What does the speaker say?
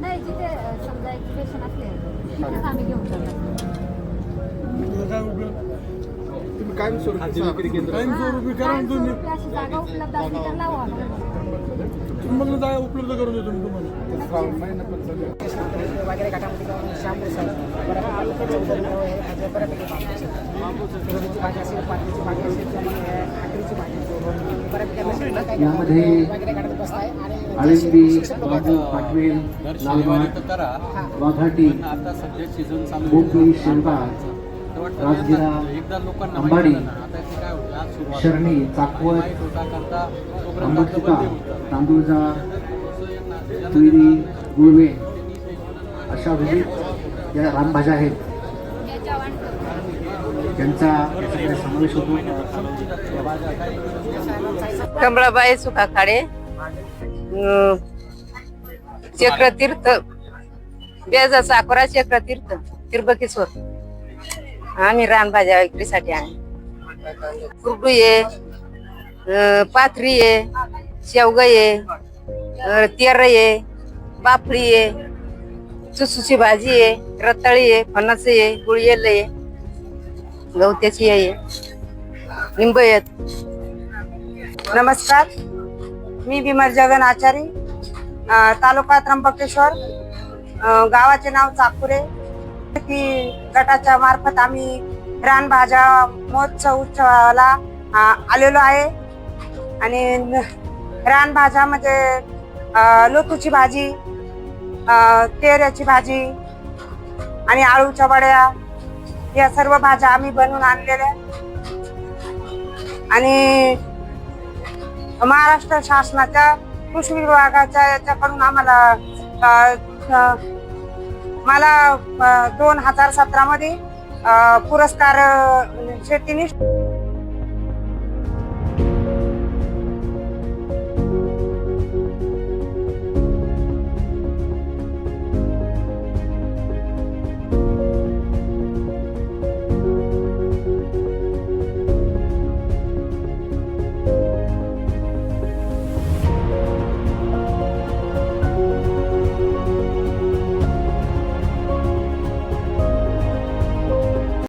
नाही जिथे समजा एक्झिबिशन असले तिथेच आम्ही घेऊन काय उपयोग तुम्ही कायम स्वरूपी कायम स्वरूपी करा ना तुम्ही. कायमस्वरूपी अशी जागा उपलब्ध असली तर लावू. आम्हाला त्र्यंबकला जागा उपलब्ध करून देतो मी तुम्हाला. श्रावण महिना पण चालू वगैरे घाटामध्ये जाऊन सर बरं बऱ्यापैकी भाजी भाजी असेल पातळीची भाजी असेल किंवा खाकरीची भाजी असेल बऱ्यापैकी यामध्ये आळंदी पाटवेल तर वाघाटी मोकळी आता सध्या राजगिरा, अंबाडी, आता शरणी, चाकवत, माहीत करता तांदूळजा तुरी गुळवे अशा विविध या रानभाज्या आहेत. त्यांचा समावेश होतो. कमळाबाई सुखाखाडे चक्रतीर्थ बेजा साकोरा चक्रतीर्थ तिरबकेश्वर आम्ही रानभाज्या विक्रीसाठी आहे. कुरडू आहे पाथरी आहे शेवगा आहे तेर आहे बाफळी आहे चुसूची भाजी आहे रताळी आहे फणस आहे गुळयेल आहे गवत्याची आहे. लिंब आहेत. नमस्कार. मी बिमर जगन आचारी तालुका त्र्यंबकेश्वर गावाचे नाव चाकुरे. की गटाच्या मार्फत आम्ही रानभाज्या महोत्सव उत्सवाला आलेलो आहे. आणि रानभाज्या म्हणजे लोतूची भाजी तेऱ्याची भाजी आणि आळूच्या वड्या या सर्व भाज्या आम्ही बनवून आणलेल्या आणि महाराष्ट्र शासनाच्या कृषी विभागाच्या याच्याकडून आम्हाला मला दोन हजार सतरा मध्ये पुरस्कार शेतीनिष्ठ